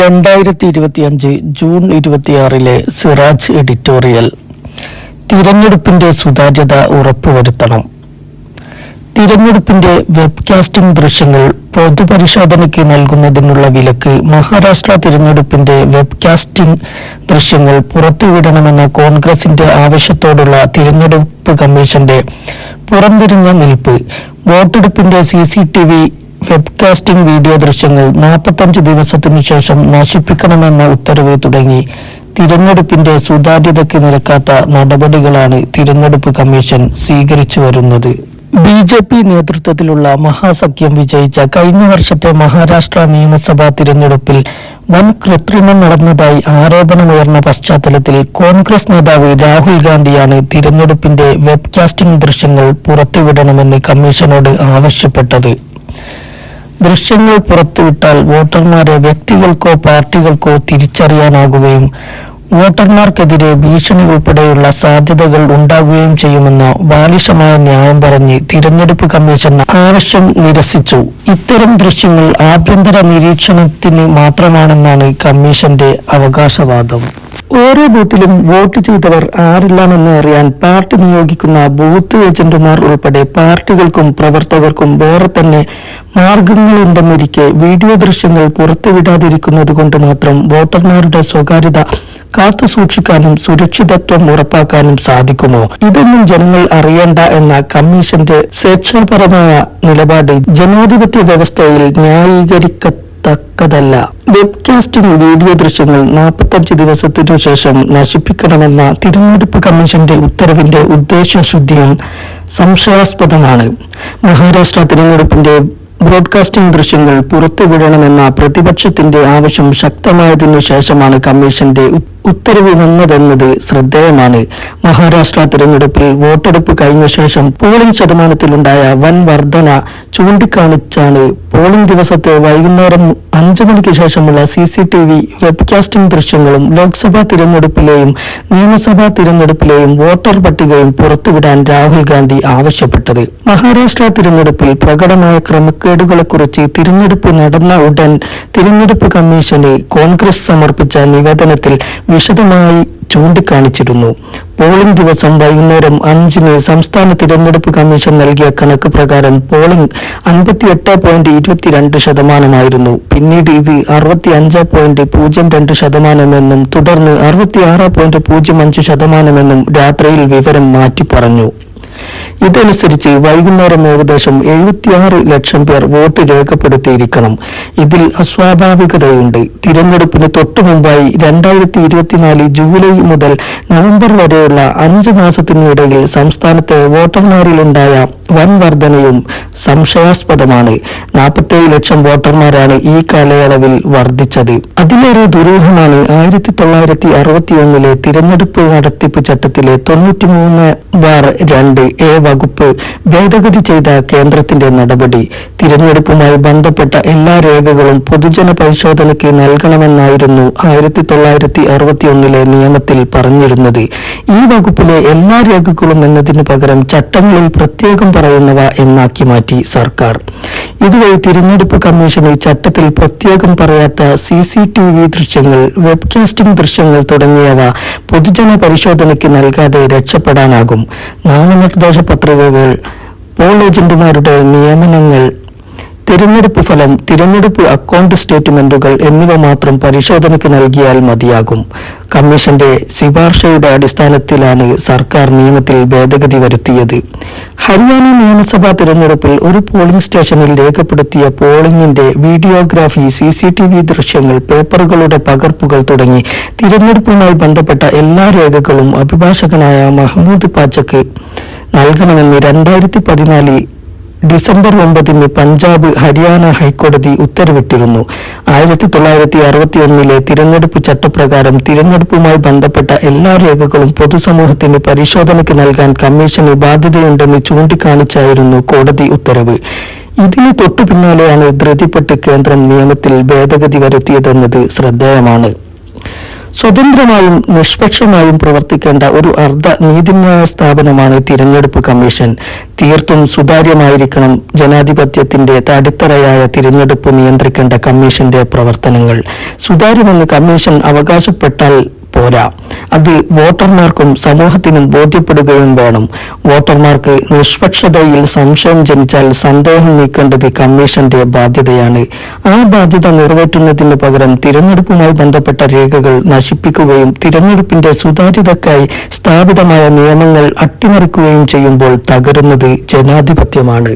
രണ്ടായിരത്തി ഇരുപത്തിയഞ്ച് ജൂൺ ഇരുപത്തിയാറിലെ സിറാജ് എഡിറ്റോറിയൽ തിരഞ്ഞെടുപ്പിന്റെ സുതാര്യത ഉറപ്പുവരുത്തണം. തിരഞ്ഞെടുപ്പിന്റെ വെബ്കാസ്റ്റിംഗ് ദൃശ്യങ്ങൾ പൊതുപരിശോധനയ്ക്ക് നൽകുന്നതിനുള്ള വിലക്ക് മഹാരാഷ്ട്ര തിരഞ്ഞെടുപ്പിന്റെ വെബ്കാസ്റ്റിംഗ് ദൃശ്യങ്ങൾ പുറത്തുവിടണമെന്ന കോൺഗ്രസിന്റെ ആവശ്യത്തോടുള്ള തിരഞ്ഞെടുപ്പ് കമ്മീഷന്റെ പുറംതിരിഞ്ഞ നിൽപ്പ് വോട്ടെടുപ്പിന്റെ C C T V webcasting video ദൃശ്യങ്ങൾ നാൽപ്പത്തഞ്ച് ദിവസത്തിനു ശേഷം നശിപ്പിക്കണമെന്ന ഉത്തരവ് തുടങ്ങി. തിരഞ്ഞെടുപ്പിന്റെ സുതാര്യതയ്ക്ക് നിരക്കാത്ത നടപടികളാണ് തിരഞ്ഞെടുപ്പ് കമ്മീഷൻ സ്വീകരിച്ചു വരുന്നത്. ബി ജെ പി നേതൃത്വത്തിലുള്ള മഹാസഖ്യം വിജയിച്ച കഴിഞ്ഞ വർഷത്തെ മഹാരാഷ്ട്ര നിയമസഭാ തിരഞ്ഞെടുപ്പിൽ വൻ കൃത്രിമം നടന്നതായി ആരോപണമുയർന്ന പശ്ചാത്തലത്തിൽ കോൺഗ്രസ് നേതാവ് രാഹുൽ ഗാന്ധിയാണ് തിരഞ്ഞെടുപ്പിന്റെ വെബ്കാസ്റ്റിംഗ് ദൃശ്യങ്ങൾ പുറത്തുവിടണമെന്ന് കമ്മീഷനോട് ആവശ്യപ്പെട്ടത്. ദൃശ്യങ്ങൾ പുറത്തുവിട്ടാൽ വോട്ടർമാരെ വ്യക്തികൾക്കോ പാർട്ടികൾക്കോ തിരിച്ചറിയാനാകുകയും വോട്ടർമാർക്കെതിരെ ഭീഷണി ഉൾപ്പെടെയുള്ള സാധ്യതകൾ ഉണ്ടാകുകയും ചെയ്യുമെന്ന ബാലിശമായ ന്യായം പറഞ്ഞ് തിരഞ്ഞെടുപ്പ് കമ്മീഷൻ ആവശ്യം നിരസിച്ചു. ഇത്തരം ദൃശ്യങ്ങൾ ആഭ്യന്തര നിരീക്ഷണത്തിന് മാത്രമാണെന്നാണ് കമ്മീഷന്റെ അവകാശവാദം. ഓരോ ബൂത്തിലും വോട്ട് ചെയ്തവർ ആരെല്ലാമെന്ന് അറിയാൻ പാർട്ടി നിയോഗിക്കുന്ന ബൂത്ത് ഏജന്റുമാർ ഉൾപ്പെടെ പാർട്ടികൾക്കും പ്രവർത്തകർക്കും വേറെ തന്നെ മാർഗങ്ങളുണ്ടെന്നിരിക്കെ വീഡിയോ ദൃശ്യങ്ങൾ പുറത്തുവിടാതിരിക്കുന്നത് കൊണ്ട് മാത്രം വോട്ടർമാരുടെ സ്വകാര്യത കാത്തു സൂക്ഷിക്കാനും സുരക്ഷിതത്വം ഉറപ്പാക്കാനും സാധിക്കുമോ? ഇതൊന്നും ജനങ്ങൾ അറിയേണ്ട എന്ന കമ്മീഷന്റെ സ്വേച്ഛാപരമായ നിലപാട് ജനാധിപത്യ വ്യവസ്ഥയിൽ ന്യായീകരിക്കത്തക്കതല്ല വെബ്കാസ്റ്റിംഗ് വീഡിയോ ദൃശ്യങ്ങൾ നാൽപ്പത്തഞ്ച് ദിവസത്തിനു ശേഷം നശിപ്പിക്കണമെന്ന തിരഞ്ഞെടുപ്പ് കമ്മീഷന്റെ ഉത്തരവിന്റെ ഉദ്ദേശശുദ്ധിയും സംശയാസ്പദമാണ്. മഹാരാഷ്ട്ര തിരഞ്ഞെടുപ്പിന്റെ ബ്രോഡ്കാസ്റ്റിംഗ് ദൃശ്യങ്ങൾ പുറത്തുവിടണമെന്ന പ്രതിപക്ഷത്തിന്റെ ആവശ്യം ശക്തമായതിനു ശേഷമാണ് കമ്മീഷന്റെ ഉത്തരവ് വന്നതെന്നത് ശ്രദ്ധേയമാണ്. മഹാരാഷ്ട്ര തിരഞ്ഞെടുപ്പിൽ വോട്ടെടുപ്പ് കഴിഞ്ഞ ശേഷം പോളിംഗ് ശതമാനത്തിലുണ്ടായ വൻ വർധന ചൂണ്ടിക്കാണിച്ചാണ് പോളിംഗ് ദിവസത്തെ വൈകുന്നേരം അഞ്ചു മണിക്ക് ശേഷമുള്ള C C T V webcasting ദൃശ്യങ്ങളും ലോക്സഭാ തിരഞ്ഞെടുപ്പിലെയും നിയമസഭാ തിരഞ്ഞെടുപ്പിലെയും വോട്ടർ പട്ടികയും പുറത്തുവിടാൻ രാഹുൽ ഗാന്ധി ആവശ്യപ്പെട്ടത്. മഹാരാഷ്ട്ര തിരഞ്ഞെടുപ്പിൽ പ്രകടമായ ക്രമക്കേടുകളെക്കുറിച്ച് തിരഞ്ഞെടുപ്പ് നടന്ന ഉടൻ തിരഞ്ഞെടുപ്പ് കമ്മീഷന് കോൺഗ്രസ് സമർപ്പിച്ച നിവേദനത്തിൽ വിശദമായി ചൂണ്ടിക്കാണിച്ചിരുന്നു. പോളിംഗ് ദിവസം വൈകുന്നേരം അഞ്ചിന് സംസ്ഥാന തിരഞ്ഞെടുപ്പ് കമ്മീഷൻ നൽകിയ കണക്ക് പ്രകാരം പോളിംഗ് അൻപത്തിയെട്ട് പോയിന്റ് ഇരുപത്തിരണ്ട് ശതമാനമായിരുന്നു. പിന്നീട് ഇത് അറുപത്തി അഞ്ച് പോയിന്റ് പൂജ്യം രണ്ട് ശതമാനമെന്നും തുടർന്ന് അറുപത്തിയാറ് പോയിന്റ് പൂജ്യം അഞ്ച് ശതമാനമെന്നും രാത്രിയിൽ വിവരം മാറ്റി പറഞ്ഞു. ഇതനുസരിച്ച് വൈകുന്നേരം ഏകദേശം എഴുപത്തിയാറ് ലക്ഷം പേർ വോട്ട് രേഖപ്പെടുത്തിയിരിക്കണം. ഇതിൽ അസ്വാഭാവികതയുണ്ട്. തിരഞ്ഞെടുപ്പിന് തൊട്ടു മുമ്പായി രണ്ടായിരത്തി ഇരുപത്തിനാല് ജൂലൈ മുതൽ നവംബർ വരെയുള്ള അഞ്ച് മാസത്തിനിടയിൽ സംസ്ഥാനത്ത് വോട്ടർമാരിലുണ്ടായ വൻ വർധനയും സംശയാസ്പദമാണ്. നാൽപ്പത്തേഴ് ലക്ഷം വോട്ടർമാരാണ് ഈ കാലയളവിൽ വർദ്ധിച്ചത് അതിലേറെ ദുരൂഹമാണ് ആയിരത്തി തൊള്ളായിരത്തി അറുപത്തി ഒന്നിലെ തിരഞ്ഞെടുപ്പ് നടത്തിപ്പ് ചട്ടത്തിലെ തൊണ്ണൂറ്റിമൂന്ന് ബാർ രണ്ട് എ വകുപ്പ് ഭേദഗതി ചെയ്ത കേന്ദ്രത്തിന്റെ നടപടി. തിരഞ്ഞെടുപ്പുമായി ബന്ധപ്പെട്ട എല്ലാ രേഖകളും പൊതുജന പരിശോധനയ്ക്ക് നൽകണമെന്നായിരുന്നു ആയിരത്തി തൊള്ളായിരത്തി അറുപത്തി ഒന്നിലെ നിയമത്തിൽ പറഞ്ഞിരുന്നത്. ഈ വകുപ്പിലെ എല്ലാ രേഖകളും എന്നതിനു പകരം ചട്ടങ്ങളിൽ പ്രത്യേകം പറയുന്നവ എന്നാക്കി മാറ്റി സർക്കാർ. ഇതുവഴി തിരഞ്ഞെടുപ്പ് കമ്മീഷന് ചട്ടത്തിൽ പ്രത്യേകം പറയാത്ത സി സി ടി വി ദൃശ്യങ്ങൾ വെബ്കാസ്റ്റിംഗ് ദൃശ്യങ്ങൾ തുടങ്ങിയവ പൊതുജന പരിശോധനയ്ക്ക് നൽകാതെ രക്ഷപ്പെടാനാകും. നാമനിർദ്ദേശ പത്രികകൾ പോൾ ഏജന്റുമാരുടെ നിയമനങ്ങൾ തിരഞ്ഞെടുപ്പ് ഫലം തിരഞ്ഞെടുപ്പ് അക്കൗണ്ട് സ്റ്റേറ്റ്മെന്റുകൾ എന്നിവ മാത്രം പരിശോധനയ്ക്ക് നൽകിയാൽ മതിയാകും. കമ്മീഷന്റെ ശുപാർശയുടെ അടിസ്ഥാനത്തിലാണ് സർക്കാർ നിയമത്തിൽ ഭേദഗതി വരുത്തിയത്. ഹരിയാന നിയമസഭാ തിരഞ്ഞെടുപ്പിൽ ഒരു പോളിംഗ് സ്റ്റേഷനിൽ രേഖപ്പെടുത്തിയ പോളിംഗിന്റെ videography C C T V ദൃശ്യങ്ങൾ പേപ്പറുകളുടെ പകർപ്പുകൾ തുടങ്ങി തിരഞ്ഞെടുപ്പുമായി ബന്ധപ്പെട്ട എല്ലാ രേഖകളും അഭിഭാഷകനായ മഹ്മൂദ് പാച്ചക്ക് നൽകണമെന്ന് രണ്ടായിരത്തി പതിനാല് ഡിസംബർ ഒമ്പതിന് പഞ്ചാബ് ഹരിയാന ഹൈക്കോടതി ഉത്തരവിട്ടിരുന്നു. ആയിരത്തി തൊള്ളായിരത്തി അറുപത്തി ഒന്നിലെ തിരഞ്ഞെടുപ്പ് ചട്ടപ്രകാരം തിരഞ്ഞെടുപ്പുമായി ബന്ധപ്പെട്ട എല്ലാ രേഖകളും പൊതുസമൂഹത്തിന് പരിശോധനയ്ക്ക് നൽകാൻ കമ്മീഷന് ബാധ്യതയുണ്ടെന്ന് ചൂണ്ടിക്കാണിച്ചായിരുന്നു കോടതി ഉത്തരവ്. ഇതിന് തൊട്ടു പിന്നാലെയാണ് ധൃതിപ്പെട്ട് കേന്ദ്രം നിയമത്തിൽ ഭേദഗതി വരുത്തിയതെന്നത് ശ്രദ്ധേയമാണ്. സ്വതന്ത്രമായും നിഷ്പക്ഷമായും പ്രവർത്തിക്കേണ്ട ഒരു അർദ്ധ നീതിന്യായ സ്ഥാപനമാണ് തിരഞ്ഞെടുപ്പ് കമ്മീഷൻ. തീർത്തും സുതാര്യമായിരിക്കണം ജനാധിപത്യത്തിന്റെ തടിത്തറയായ തിരഞ്ഞെടുപ്പ് നിയന്ത്രിക്കേണ്ട കമ്മീഷന്റെ പ്രവർത്തനങ്ങൾ. സുതാര്യമെന്ന് കമ്മീഷൻ അവകാശപ്പെട്ടാൽ പോരാ. അത് വോട്ടർമാർക്കും സമൂഹത്തിനും ബോധ്യപ്പെടുകയും വേണം. വോട്ടർമാർക്ക് നിഷ്പക്ഷതയിൽ സംശയം ജനിച്ചാൽ സന്ദേഹം നീക്കേണ്ടത് കമ്മീഷന്റെ ബാധ്യതയാണ്. ആ ബാധ്യത നിറവേറ്റുന്നതിന് പകരം തിരഞ്ഞെടുപ്പുമായി ബന്ധപ്പെട്ട രേഖകൾ നശിപ്പിക്കുകയും തിരഞ്ഞെടുപ്പിന്റെ സുതാര്യതക്കായി സ്ഥാപിതമായ നിയമങ്ങൾ അട്ടിമറിക്കുകയും ചെയ്യുമ്പോൾ തകരുന്നത് ജനാധിപത്യമാണ്.